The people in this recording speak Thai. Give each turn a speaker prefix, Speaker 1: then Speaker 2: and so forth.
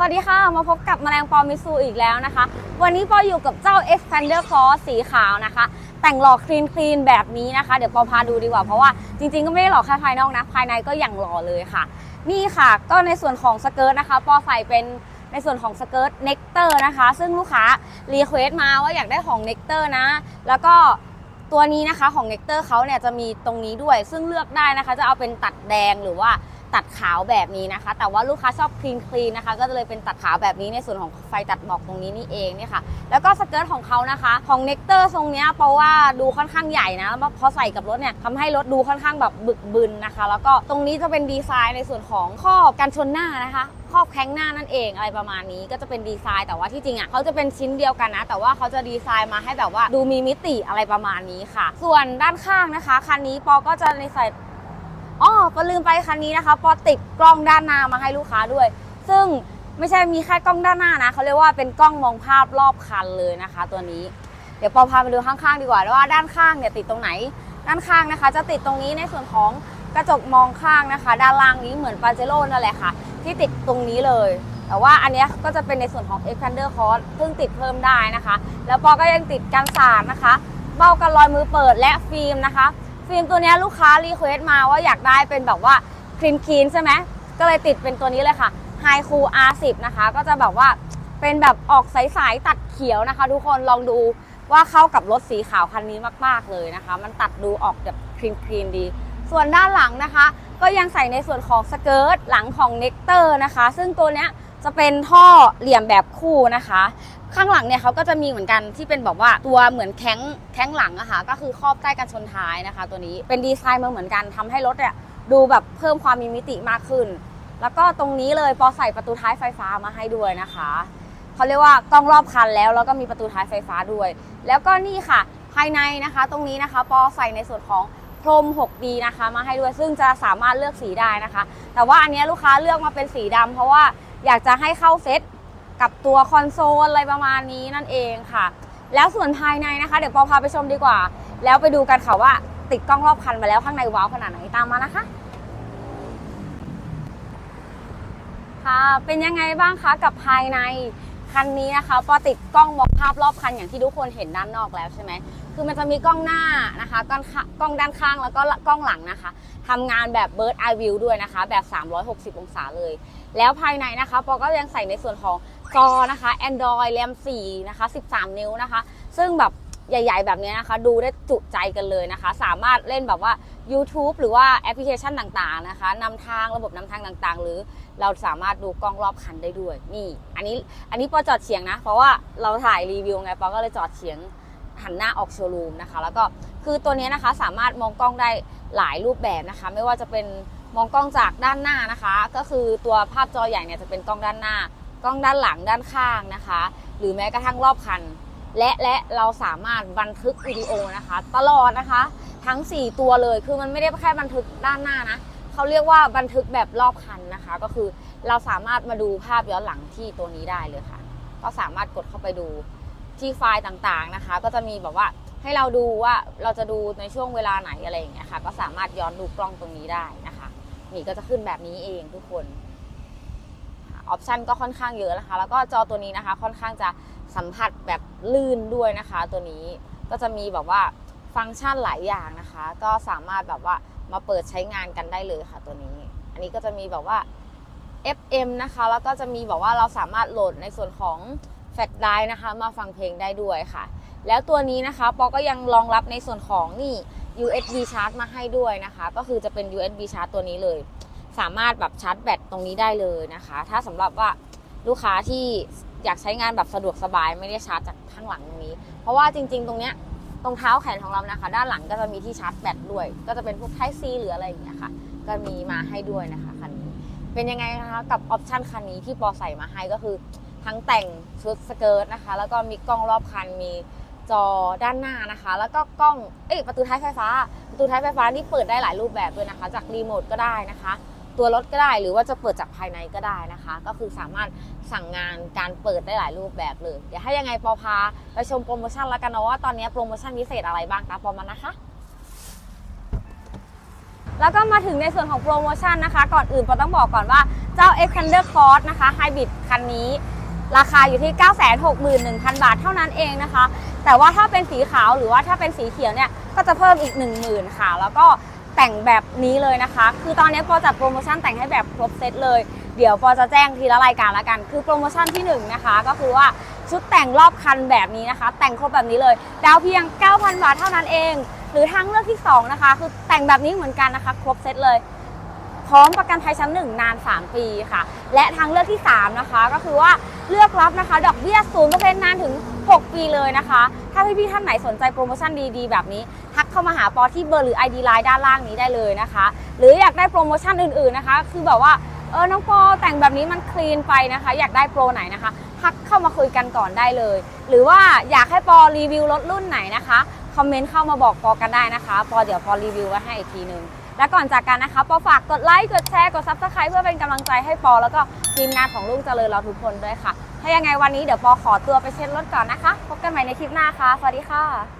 Speaker 1: สวัสดีค่ะ มาพบกับแมลงปอมิซูอีกแล้วนะคะ วันนี้ปออยู่กับเจ้า Expander Cross สีขาวนะคะ แต่งหล่อคลีนคลีนแบบนี้นะคะ เดี๋ยวปอพาดูดีกว่าเพราะว่าจริงๆก็ไม่ได้หล่อแค่ภายนอกนะ ภายในก็อย่างหล่อเลยค่ะ นี่ค่ะก็ในส่วนของสเกิร์ตนะคะ ปอใส่เป็นในส่วนของสเกิร์ตเนกเตอร์นะคะ ซึ่งลูกค้ารีเควสมาว่าอยากได้ของเนกเตอร์นะ แล้วก็ตัวนี้นะคะของเนกเตอร์เขาเนี่ยจะมีตรงนี้ด้วย ซึ่งเลือกได้นะคะ จะเอาเป็นตัดแดงหรือว่า ตัดขาวแบบนี้นะคะ แต่ว่าลูกค้าชอบคลีนคลีนนะคะ ก็เลยเป็นตัดขาวแบบนี้ในส่วนของไฟตัดหมอกตรงนี้นี่เองเนี่ยค่ะ แล้วก็สเกิร์ตของเขานะคะ ของเน็กเตอร์ทรงเนี้ยเพราะว่าดูค่อนข้างใหญ่นะแล้วพอใส่กับรถเนี่ยทำให้รถดูค่อนข้างแบบบึกบึนนะคะ แล้วก็ตรงนี้จะเป็นดีไซน์ในส่วนของครอบกันชนหน้านะคะครอบแข้งหน้านั่นเองอะไรประมาณนี้ก็จะเป็นดีไซน์แต่ว่าที่จริงอะเขาจะเป็นชิ้นเดียวกันนะ แต่ว่าเขาจะดีไซน์มาให้แบบว่าดูมีมิติอะไรประมาณนี้ค่ะ ส่วนด้านข้างนะคะคันนี้ปอก็จะในใส่ ก็ลืมไปคันนี้นะคะปอติดกล้องด้านหน้ามาให้ลูกค้าด้วย ซึ่งไม่ใช่มีแค่กล้องด้านหน้านะเขาเรียกว่าเป็นกล้องมองภาพรอบคันเลยนะคะ ตัวนี้ เดี๋ยวปอพาไปดูข้างๆ ดีกว่าว่าด้านข้างเนี่ยติดตรงไหน ด้านข้างนะคะ จะติดตรงนี้ในส่วนของกระจกมองข้างนะคะ ด้านล่างนี้เหมือนปาเจโร่นั่นแหละค่ะ ที่ติดตรงนี้เลย แต่ว่าอันนี้ก็จะเป็นในส่วนของ Expander Cross เพิ่งติดเพิ่มได้นะคะ แล้วปอก็ยังติดกันสาดนะคะ เบ้ากันรอยมือเปิดและฟิล์มนะคะ ฟิล์มตัวนี้ลูกค้ารีเควสมาว่าอยากได้เป็นแบบว่าคลีนคีนใช่ไหมก็เลยติดเป็นตัวนี้เลยค่ะ High Cool R10 นะคะ ก็จะแบบว่าเป็นแบบออกใสๆตัดเขียวนะคะ ทุกคนลองดูว่าเข้ากับรถสีขาวคันนี้มากๆเลยนะคะ มันตัดดูออกแบบคลีนคลีนดี ส่วนด้านหลังนะคะ ก็ยังใส่ในส่วนของสเกิร์ตหลังของเน c เตอร์นะคะ ซึ่งตัวเนี้ยจะเป็นท่อเหลี่ยมแบบคู่นะคะ ข้างหลังเนี่ยเขาก็จะมีเหมือนกันที่เป็นแบบว่าตัวเหมือนแข้งแข้งหลังอะค่ะก็คือครอบใต้กันชนท้ายนะคะ ตัวนี้เป็นดีไซน์มาเหมือนกันทำให้รถเนี่ยดูแบบเพิ่มความมีมิติมากขึ้น แล้วก็ตรงนี้เลยปอใส่ประตูท้ายไฟฟ้ามาให้ด้วยนะคะเขาเรียกว่ากล้องรอบคันแล้วแล้วก็มีประตูท้ายไฟฟ้าด้วย แล้วก็นี่ค่ะ ภายในนะคะ ตรงนี้นะคะปอใส่ในส่วนของพรม 6D นะคะ มาให้ด้วยซึ่งจะสามารถเลือกสีได้นะคะ แต่ว่าอันนี้ลูกค้าเลือกมาเป็นสีดำเพราะว่าอยากจะให้เข้าเซต กับตัวคอนโซลอะไรประมาณนี้นั่นเองค่ะ แล้วส่วนภายในนะคะ เดี๋ยวปอพาไปชมดีกว่า แล้วไปดูกันค่ะว่าติดกล้องรอบคันมาแล้วข้างในว้าวขนาดไหนตามมานะคะค่ะเป็นยังไงบ้างคะกับภายใน คันนี้นะคะปอติดกล้องมองภาพรอบคันอย่างที่ทุกคนเห็นด้านนอกแล้วใช่ไหมคือมันจะมีกล้องหน้านะคะกล้องกล้องด้านข้างแล้วก็กล้องหลังนะคะทำงานแบบ Bird Eye View ด้วยนะคะ แบบ 360 องศาเลย แล้วภายในนะคะปอก็ยังใส่ในส่วนของจอนะคะ Android RAM 4นะคะ 13 นิ้วนะคะ ซึ่งแบบ ใหญ่ ๆ แบบนี้นะคะ ดูได้จุใจกันเลยนะคะ สามารถเล่นแบบว่า YouTube หรือว่าแอปพลิเคชันต่างๆนะคะนำทางระบบนำทางต่างๆ หรือเราสามารถดูกล้องรอบคันได้ด้วย นี่ อันนี้อันนี้ปอจอดเฉียงนะ เพราะว่าเราถ่ายรีวิวไงปอก็เลยจอดเฉียงหันหน้าออกโชว์รูมนะคะ แล้วก็คือตัวนี้นะคะสามารถมองกล้องได้หลายรูปแบบนะคะ ไม่ว่าจะเป็นมองกล้องจากด้านหน้านะคะ ก็คือตัวภาพจอใหญ่เนี่ยจะเป็นกล้องด้านหน้ากล้องด้านหลังด้านข้างนะคะ หรือแม้กระทั่งรอบคัน และและเราสามารถบันทึกวิดีโอนะคะ ตลอดนะคะ ทั้ง 4 ตัวเลยคือมันไม่ได้แค่บันทึกด้านหน้านะเขาเรียกว่าบันทึกแบบรอบคันนะคะ ก็คือเราสามารถมาดูภาพย้อนหลังที่ตัวนี้ได้เลยค่ะ ก็สามารถกดเข้าไปดูที่ไฟล์ต่างๆนะคะ ก็จะมีแบบว่าให้เราดูว่าเราจะดูในช่วงเวลาไหนอะไรอย่างเงี้ยค่ะ ก็สามารถย้อนดูกล้องตรงนี้ได้นะคะนี่ก็จะขึ้นแบบนี้เองทุกคนออปชันก็ค่อนข้างเยอะนะคะ แล้วก็จอตัวนี้นะคะ ค่อนข้างจะ สัมผัสแบบลื่นด้วยนะคะตัวนี้ก็จะมีแบบว่าฟังก์ชันหลายอย่างนะคะ ก็สามารถแบบว่ามาเปิดใช้งานกันได้เลยค่ะตัวนี้ อันนี้ก็จะมีแบบว่า FM นะคะ แล้วก็จะมีแบบว่าเราสามารถโหลดในส่วนของแฟลชไดร์นะคะ มาฟังเพลงได้ด้วยค่ะ แล้วตัวนี้นะคะปอก็ยังรองรับในส่วนของนี่ USB charge มาให้ด้วยนะคะ ก็คือจะเป็น USB charge ตัวนี้เลย สามารถแบบชาร์จแบตตรงนี้ได้เลยนะคะ ถ้าสำหรับว่าลูกค้าที่ อยากใช้งานแบบสะดวกสบายไม่ได้ชาร์จจากข้างหลังตรงนี้ เพราะว่าจริง ๆ ตรงเนี้ยตรงเท้าแขนของเรานะคะ ด้านหลังก็จะมีที่ชาร์จแบตด้วย ก็จะเป็นพวก Type C หรืออะไรอย่างเงี้ยค่ะ ก็มีมาให้ด้วยนะคะคันนี้ เป็นยังไงนะคะกับออปชันคันนี้ที่ปอใส่มาให้ก็คือ ทั้งแต่งชุดสเกิร์ตนะคะ แล้วก็มีกล้องรอบคันมีจอด้านหน้านะคะ แล้วก็กล้องเอ้ยประตูท้ายไฟฟ้า ประตูท้ายไฟฟ้านี่เปิดได้หลายรูปแบบด้วยนะคะ จากรีโมทก็ได้นะคะ ตัวรถก็ได้ หรือว่าจะเปิดจากภายในก็ได้นะคะ ก็คือสามารถสั่งงานการเปิดได้หลายรูปแบบเลย เดี๋ยวให้ยังไงปอพาไปชมโปรโมชั่นแล้วกันเนาะว่าตอนนี้โปรโมชั่นพิเศษอะไรบ้างตามปอมานะคะแล้วก็มาถึงในส่วนของโปรโมชั่นนะคะ ก่อนอื่นปอต้องบอกก่อนว่าเจ้า Xpander Cross นะคะ Hybrid คันนี้ ราคาอยู่ที่ 961,000 บาทเท่านั้นเองนะคะ แต่ว่าถ้าเป็นสีขาวหรือว่าถ้าเป็นสีเขียวเนี่ย ก็จะเพิ่มอีก 10,000 ค่ะ แล้วก็ แต่งแบบนี้เลยนะคะ คือตอนนี้ปอจัดโปรโมชั่นแต่งให้แบบครบเซตเลย เดี๋ยวปอจะแจ้งทีละรายการละกัน คือโปรโมชั่นที่หนึ่งนะคะ ก็คือว่าชุดแต่งรอบคันแบบนี้นะคะ แต่งครบแบบนี้เลย ดาวเพียง 9,000 บาทเท่านั้นเอง หรือทางเลือกที่สองนะคะ คือแต่งแบบนี้เหมือนกันนะคะ ครบเซตเลย พร้อมประกันภัยชั้นหนึ่งนาน 3 ปีค่ะ และทางเลือกที่ 3 นะคะ ก็คือว่าเลือกรับนะคะ ดอกเบี้ยศูนย์เปอร์เซ็นต์นานถึง 6 ปีเลยนะคะ ถ้าพี่ๆท่านไหนสนใจโปรโมชั่นดีๆ แบบนี้ ทักเข้ามาหาปอที่เบอร์หรือ ID Line ด้านล่างนี้ได้เลยนะคะ หรืออยากได้โปรโมชั่นอื่นๆนะคะ คือแบบว่าเออน้องปอแต่งแบบนี้มันคลีนไปนะคะ อยากได้โปรไหนนะคะทักเข้ามาคุยกันก่อนได้เลย หรือว่าอยากให้ปอรีวิวรถรุ่นไหนนะคะคอมเมนต์เข้ามาบอกปอกันได้นะคะ ปอเดี๋ยวปอรีวิวไว้ให้อีกทีนึง และก่อนจากกันนะคะปอฝากกดไลค์กดแชร์กด Subscribe เพื่อเป็นกำลังใจให้ปอแล้วก็ทีมงานของลุงเจริญเราทุกคนด้วยค่ะ ถ้ายังไงวันนี้เดี๋ยวปอขอตัวไปเช็ดรถก่อนนะคะ พบกันใหม่ในคลิปหน้าค่ะ สวัสดีค่ะ